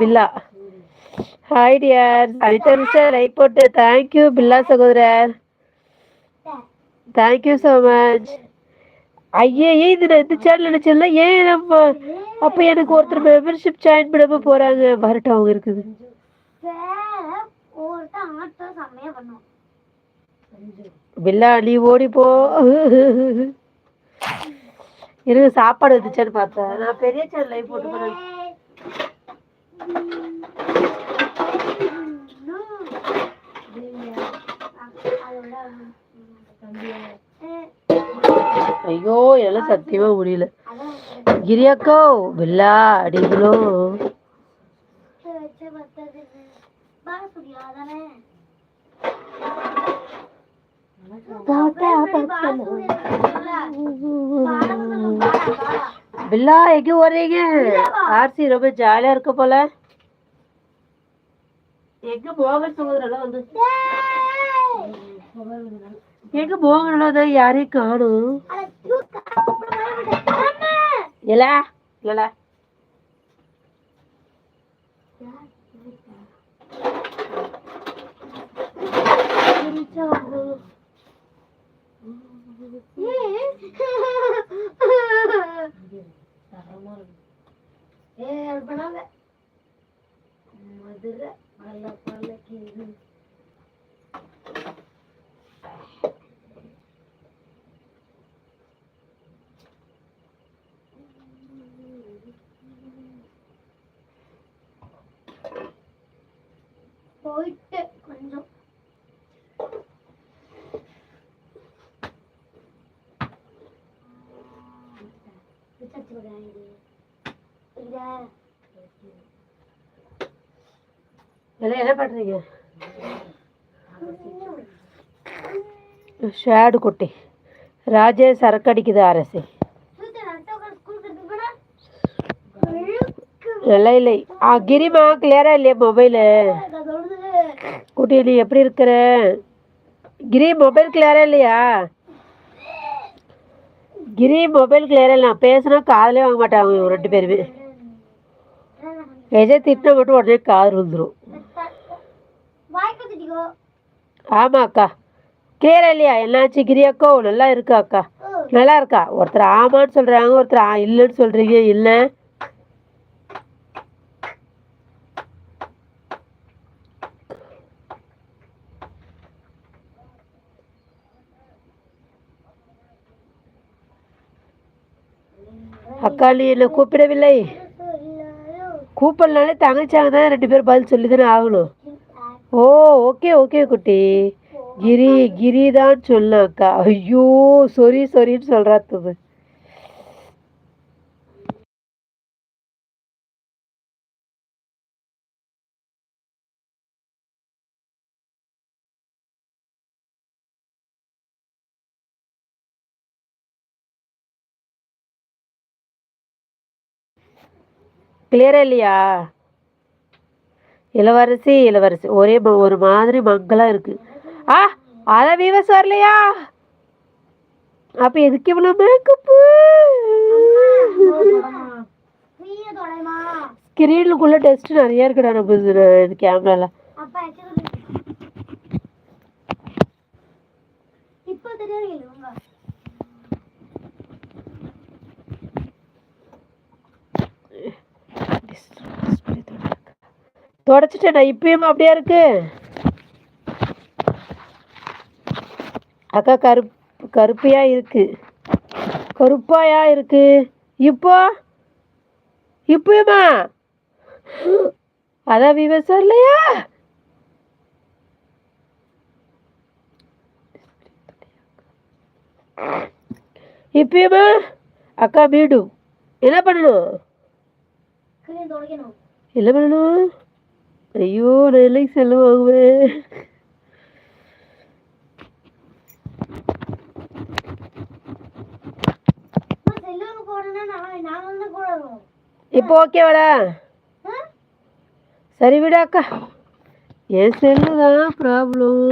Billa. Hi dear Anitha mister like போட்டு thank you Billa சகோதரர். Thank you so much ஐயே ஏன் இது நான் இந்த சேனல் நினைச்சல ஏன் நம்ம அப்போ எனக்கு ஒருத்தர் மெம்பர்ஷிப் ஜாயின் பண்ண போறாங்க? வரட்டும் அவங்க இருக்குது. பில்லா நீ ஓடி போ. இருங்க சாப்பாடு வந்துச்சான்னு பார்த்தேன். நான் பெரிய சேனல் லைவ் போட்டு போறேன். ஐயோ எல்லாம் சத்தியமா முடியல கிரியாக்கோ பில்லா அடிகளோ பில்லா எங்க ஓடுறீங்க ஆர்சி ரொம்ப ஜாலியா இருக்க போல. எங்க மோகன் சகோதரெல்லாம் வந்து எங்க தான் யாரையும் காணும்? இல்ல இல்லல மதுரை பல பல்லக்கு போயிட்டு கொஞ்சம் விசாரிச்சு விடுறேன் இது. இதா எல்லாம் என்ன பண்ணுறீங்க ஷேடு குட்டி. ராஜே சரக்கு அடிக்குது அரசு சூத்தன் நல்லா இல்லை. ஆ கிரிமா கிளியரா இல்லையா மொபைலு குட்டி நீ எப்படி இருக்கிற? கிரி மொபைல் கிளியரா இல்லையா? கிரி மொபைல் கிளியரா இல்லை. நான் பேசுனா காதலே வாங்க மாட்டாங்க இவங்க ரெண்டு பேருமே. எஜே திட்டினா மட்டும் உடனே காது வந்துடும் வாய்க்கு திட்டிக்கோ ஆமா அக்கா கிளியரா இல்லையா என்னாச்சு கிரியாக்கோ? நல்லா இருக்கா அக்கா நல்லா இருக்கா? ஒருத்தர் ஆமான்னு சொல்றாங்க ஒருத்தர் இல்லைன்னு சொல்றீங்க இல்லை? அக்கா நீ என்ன கூப்பிடவில்லை? கூப்பிடனாலே தங்கச்சாங்க தான் ரெண்டு பேரும் பதில் சொல்லி தானே ஆகணும். ஓ ஓகே ஓகே குட்டி. கிரி கிரி தான் சொல்ல அக்கா. ஐயோ சொரி சொரின்னு சொல்றாத்தது கிளியரா இல்லையா? இளவரசி இளவரசி. ஒரே ஒரு மாதிரி மங்களாக இருக்கு. ஆ அதை வீவஸ் வரலையா அப்ப எதுக்கு இவ்வளோ மேக்கப்பு நீயே ஸ்கிரீனுக்குள்ள டெஸ்ட் நிறைய இருக்குடா நம்ம இது இது கேமரால இப்போ தெரியாது நான் இப்பயும் அப்படியே இருக்கு. அக்கா கருப்பு கருப்பையா இருக்கு. கருப்பாயா இருக்கு. இப்போ? இப்பயுமா? அதான் விவசாயம் இல்லையா இப்பயுமா? அக்கா மீண்டும் என்ன பண்ணணும்? என்ன பண்ணணும்? ஐயோ வந்து போடணும் இப்போ ஓகேவாடா சரி விடு அக்கா. என் செல்லு தான் ப்ராப்ளம்